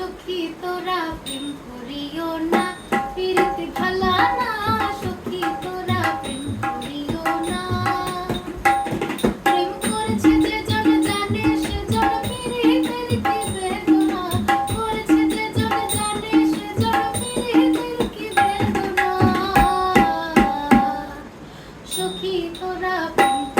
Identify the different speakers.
Speaker 1: সখী, তোরা প্রেম করিও না। প্রীতি ভালা না, সখী, তোরা প্রেম করিও না। প্রেম করেছে যে জন জানে, সে জন প্রীতির কি বেদনা। করেছে যে জন জানে, সে জন প্রীতির কি বেদনা। সখী, তোরা প্রেম